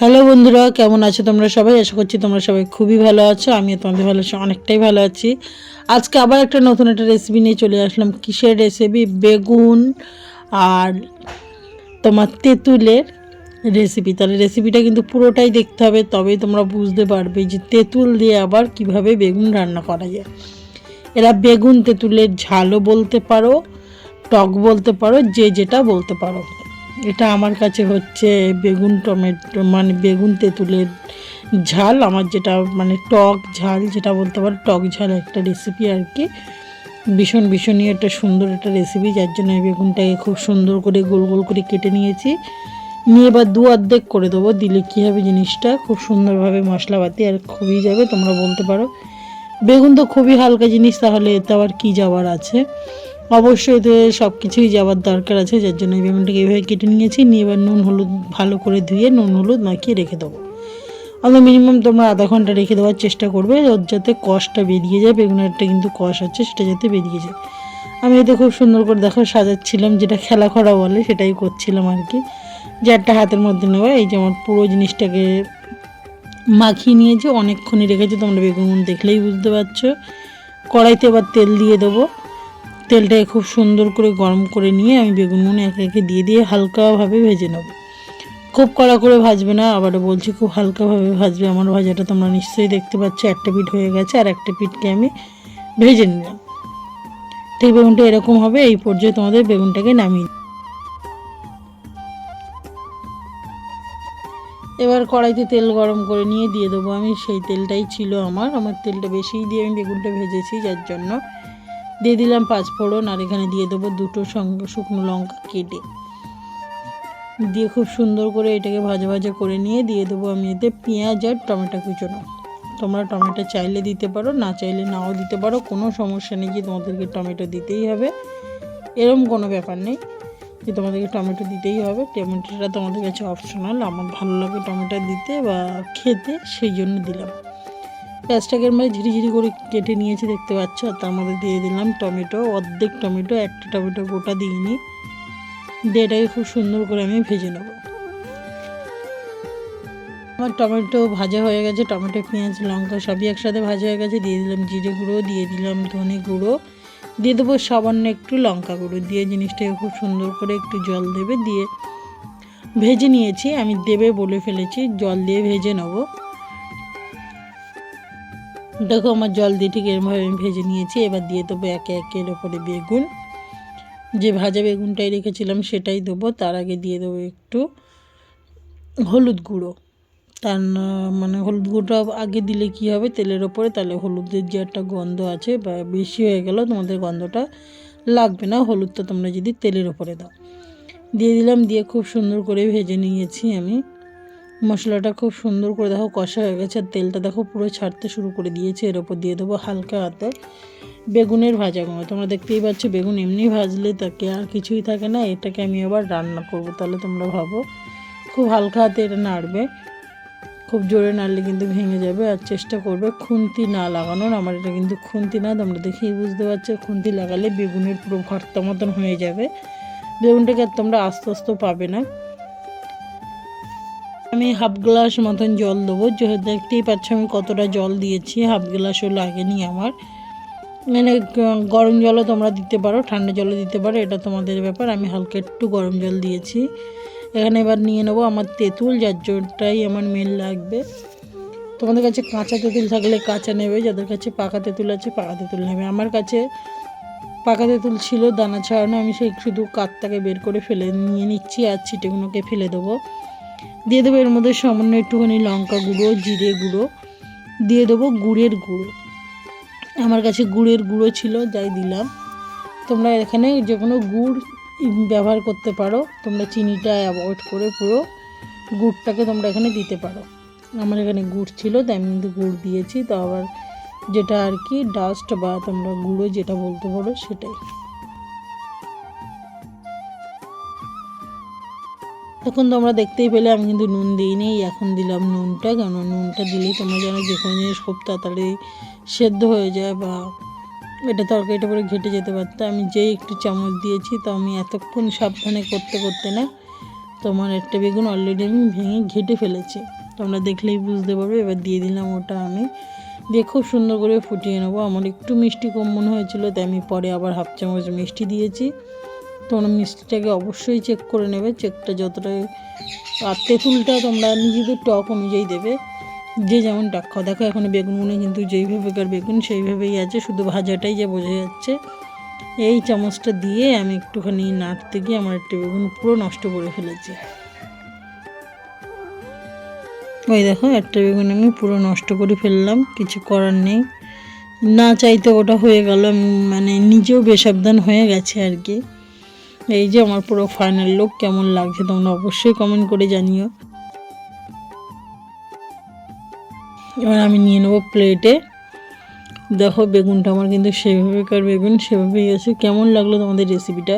Hello বন্ধুরা, কেমন আছো তোমরা সবাই? আশা করছি তোমরা সবাই খুবই ভালো আছো। আমিও তোমাদের ভালো আছি অনেকটাই ভালো আছি। আজকে আবার একটা নতুন একটা রেসিপি নিয়ে চলে আসলাম। কিসের রেসিপি বেগুন আর তোমার তেঁতুলের রেসিপি তাহলে রেসিপিটা কিন্তু পুরোটাই দেখতে হবে, তবেই তোমরা বুঝতে পারবে যে তেঁতুল দিয়ে আবার কীভাবে বেগুন রান্না করা যায়। এরা বেগুন তেঁতুলের ঝালও বলতে পারো, টক বলতে পারো, যে যেটা বলতে পারো। এটা আমার কাছে হচ্ছে বেগুন টমেটো মানে বেগুন তেঁতুলের ঝাল। আমার যেটা মানে টক ঝাল, যেটা বলতে পারো, টক ঝাল একটা রেসিপি আর কি। ভীষণ, ভীষণই একটা সুন্দর একটা রেসিপি যার জন্য এই বেগুনটাকে খুব সুন্দর করে গোল গোল করে কেটে নিয়েছি। নিয়ে এবার দু অর্ধেক করে দেবো, দিলে কী হবে জিনিসটা? খুব সুন্দরভাবে মশলাপাতি আর খুবই যাবে, তোমরা বলতে পারো। বেগুন তো খুবই হালকা জিনিস, তাহলে এতে আবার কী যাওয়ার আছে? অবশ্যই এতে সব কিছুই যাওয়ার দরকার আছে, যার জন্য এই বেগুনটাকে এভাবে কেটে নিয়েছি। নিয়ে এবার নুন হলুদ ভালো করে ধুয়ে নুন হলুদ মাখিয়ে রেখে দেবো। অত মিনিমাম তোমরা আধা ঘণ্টা রেখে দেওয়ার চেষ্টা করবে, ওর যাতে কষটা বেরিয়ে যায়, বেগুনের একটা কিন্তু কষ আছে, সেটা যাতে বেরিয়ে যায়। আমি এতে খুব সুন্দর করে দেখো সাজাচ্ছিলাম, যেটা খেলা করা বলে সেটাই করছিলাম আর কি। যে একটা হাতের মধ্যে নেওয়া, এই যে আমার পুরো জিনিসটাকে মাখিয়ে নিয়েছি, অনেকক্ষণই রেখেছি, তোমরা বেগুন দেখলেই বুঝতে পারছ। কড়াইতে এবার তেল দিয়ে দেবো। তেলটাকে খুব সুন্দর করে গরম করে নিয়ে আমি বেগুনগুলো একে একে দিয়ে দিয়ে হালকাভাবে ভেজে নেব। খুব কড়া করে ভাজবে না, আবারও বলছি খুব হালকাভাবে ভাজবে। আমার ভাজাটা তোমরা নিশ্চয়ই দেখতে পাচ্ছ, একটা পিঠ হয়ে গেছে আর একটা পিঠকে আমি ভেজে নিলাম। ঠিক বেগুনটা এরকম হবে, এই পর্যায়ে তোমাদের বেগুনটাকে নামিয়ে এবার কড়াইতে তেল গরম করে নিয়ে দিয়ে দেবো। আমি সেই তেলটাই ছিল আমার। আমার তেলটা বেশিই দিয়ে আমি বেগুনটা ভেজেছি, যার জন্য দিয়ে দিলাম পাঁচ ফোড়ন আর এখানে দিয়ে দেবো দুটো সঙ্গে শুকনো লঙ্কা কেটে। দিয়ে খুব সুন্দর করে এটাকে ভাজা ভাজা করে নিয়ে দিয়ে দেবো আমি এতে পেঁয়াজ আর টমেটো কুচোনো। তোমরা টমেটো চাইলে দিতে পারো, না চাইলে নাও দিতে পারো, কোনো সমস্যা নেই যে তোমাদেরকে টমেটো দিতেই হবে। এরম কোনো ব্যাপার নেই যে তোমাদেরকে টমেটো দিতেই হবে। টমেটোটা তোমাদের কাছে অপশনাল আমার ভালো লাগে টমেটো দিতে বা খেতে, সেই জন্য দিলাম। পেঁয়াজটাকে মানে ঝিরিঝিরি করে কেটে নিয়েছি, দেখতে পাচ্ছ? আর তার মধ্যে দিয়ে দিলাম টমেটো, অর্ধেক টমেটো, একটা টমেটো গোটা দিইনি। দিয়ে এটাকে খুব সুন্দর করে আমি ভেজে নেব। আমার টমেটো ভাজা হয়ে গেছে, টমেটো, পেঁয়াজ, লঙ্কা সবই একসাথে ভাজা হয়ে গেছে। দিয়ে দিলাম জিরে গুঁড়ো, দিয়ে দিলাম ধনে গুঁড়ো। দিয়ে দেবো সামান্য একটু লঙ্কা গুঁড়ো। দিয়ে জিনিসটাকে খুব সুন্দর করে একটু জল দেবে, দিয়ে ভেজে নিয়েছি। আমি দেবে বলে ফেলেছি, জল দিয়ে ভেজে নেব। দেখো আমার জল দিয়ে ঠিক এরমভাবে আমি ভেজে নিয়েছি, এবার দিয়ে দেবো একে একে এর ওপরে বেগুন। যে ভাজা বেগুনটাই রেখেছিলাম সেটাই দেবো, তার আগে দিয়ে দেবো একটু হলুদ গুঁড়ো। তার মানে হলুদ গুঁড়োটা আগে দিলে কি হবে তেলের ওপরে? তাহলে হলুদের যে একটা গন্ধ আছে বা বেশি হয়ে গেল, তোমাদের গন্ধটা লাগবে না, হলুদটা তোমরা যদি তেলের ওপরে দাও। দিয়ে দিলাম, দিয়ে খুব সুন্দর করে ভেজে নিয়েছি আমি। মশলাটা খুব সুন্দর করে দেখো কষা হয়ে গেছে, আর তেলটা দেখো পুরো ছাড়তে শুরু করে দিয়েছে। এর ওপর দিয়ে দেবো হালকা হাতে বেগুনের ভাজাগুলো তোমরা দেখতেই পাচ্ছ বেগুন এমনি ভাজলে তাকে আর কিছুই থাকে না, এটাকে আমি আবার রান্না করব, তাহলে তোমরা ভাবো। খুব হালকা হাতে এটা নাড়বে, খুব জোরে নাড়লে কিন্তু ভেঙে যাবে, আর চেষ্টা করবে খুন্তি না লাগানোর। আমার এটা কিন্তু খুন্তি না, তোমরা দেখেই বুঝতে পারছ, খুন্তি লাগালে বেগুনের পুরো ভর্তা মতন হয়ে যাবে। বেগুনটাকে আর তোমরা আস্তে আস্তে পাবে না। আমি হাফ গ্লাস মতন জল দেবো। যে দেখতেই পাচ্ছ আমি কতটা জল দিয়েছি, হাফ গ্লাসও লাগেনি আমার। মানে গরম জলও তোমরা দিতে পারো, ঠান্ডা জলও দিতে পারো, এটা তোমাদের ব্যাপার। আমি হালকা একটু গরম জল দিয়েছি। এখানে এবার নিয়ে নেব আমার তেঁতুল, যার জন্যটাই আমার মেন লাগবে। তোমাদের কাছে কাঁচা তেঁতুল থাকলে কাঁচা নেবে, যাদের কাছে পাকা তেঁতুল আছে পাকা তেঁতুল নেবে। আমার কাছে পাকা তেঁতুল ছিল, দানা ছাড়ানো, আমি সেই শুধু কাঠটাকে বের করে ফেলে নিয়ে নিচ্ছি, আর ছিটেগুলোকে ফেলে দেবো। দিয়ে দেবো এর মধ্যে সামান্য একটুখানি লঙ্কা গুঁড়ো, জিরে গুঁড়ো, দিয়ে দেবো গুড়ের গুঁড়ো। আমার কাছে গুড়ের গুঁড়ো ছিল, যাই দিলাম। তোমরা এখানে যে কোনো গুড় ব্যবহার করতে পারো। তোমরা চিনিটা অ্যাভয়েড করে পুরো গুড়টাকে তোমরা এখানে দিতে পারো। আমার এখানে গুড় ছিল, তাই আমি কিন্তু গুড় দিয়েছি। তো আবার যেটা আর কি ডাস্ট বা তোমরা গুঁড়ো যেটা বলতে পারো সেটাই। এখন তোমরা দেখতেই পেলে আমি কিন্তু নুন দিইনি, এখন দিলাম নুনটা, কেন নুনটা দিলেই তোমরা জানো যে কোনো জিনিস খুব তাড়াতাড়ি সেদ্ধ হয়ে যায় বা এটা তরকারিটা পরে ঘেটে যেতে পারতো। আমি যেই একটু চামচ দিয়েছি, তো আমি এতক্ষণ সাবধানে করতে করতে না তোমার একটা বেগুন অলরেডি আমি ভেঙে ঘেটে ফেলেছি। তোমরা দেখলেই বুঝতে পারবে, এবার দিয়ে দিলাম ওটা আমি। দিয়ে খুব সুন্দর করে ফুটিয়ে নেব। আমার একটু মিষ্টি কম মনে হয়েছিল, তাই আমি পরে আবার হাফ চামচ মিষ্টি দিয়েছি। তোমরা মিষ্টিটাকে অবশ্যই চেক করে নেবে। চেকটা যতটা, আর তেঁতুলটা তোমরা নিজেদের টক অনুযায়ী দেবে। যে যেমন টক খাও দেখো এখন বেগুনগুলো কিন্তু যেইভাবেকার বেগুন সেইভাবেই আছে, শুধু ভাজাটাই যে বোঝা যাচ্ছে। এই চামচটা দিয়ে আমি একটুখানি নাড়তে গিয়ে আমার একটা বেগুন পুরো নষ্ট করে ফেলেছি। ওই দেখো, একটা বেগুন আমি পুরো নষ্ট করে ফেললাম, কিছু করার নেই। না চাইতে ওটা হয়ে গেল মানে নিজেও বেসাবধান হয়ে গেছে আর কি। এই যে আমার পুরো ফাইনাল লুক কেমন লাগছে তোমরা অবশ্যই কমেন্ট করে জানিও। এবার আমি নিয়ে নেব প্লেটে দেখো বেগুনটা আমার কিন্তু সেভাবেকার বেগুন সেভাবেই আছে। কেমন লাগল তোমাদের রেসিপিটা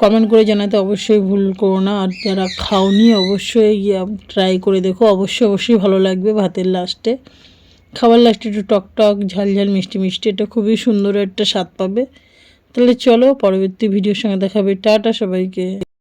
কমেন্ট করে জানাতে অবশ্যই ভুল করো না। আর যারা খাওনি অবশ্যই ট্রাই করে দেখো। অবশ্যই অবশ্যই ভালো লাগবে ভাতের লাস্টে খাবার লাস্টে একটু টক টক, ঝাল ঝাল, মিষ্টি মিষ্টি, এটা খুবই সুন্দর একটা স্বাদ পাবে। তাহলে চলো পরবর্তী ভিডিওর সঙ্গে দেখাবে। টাটা সবাইকে।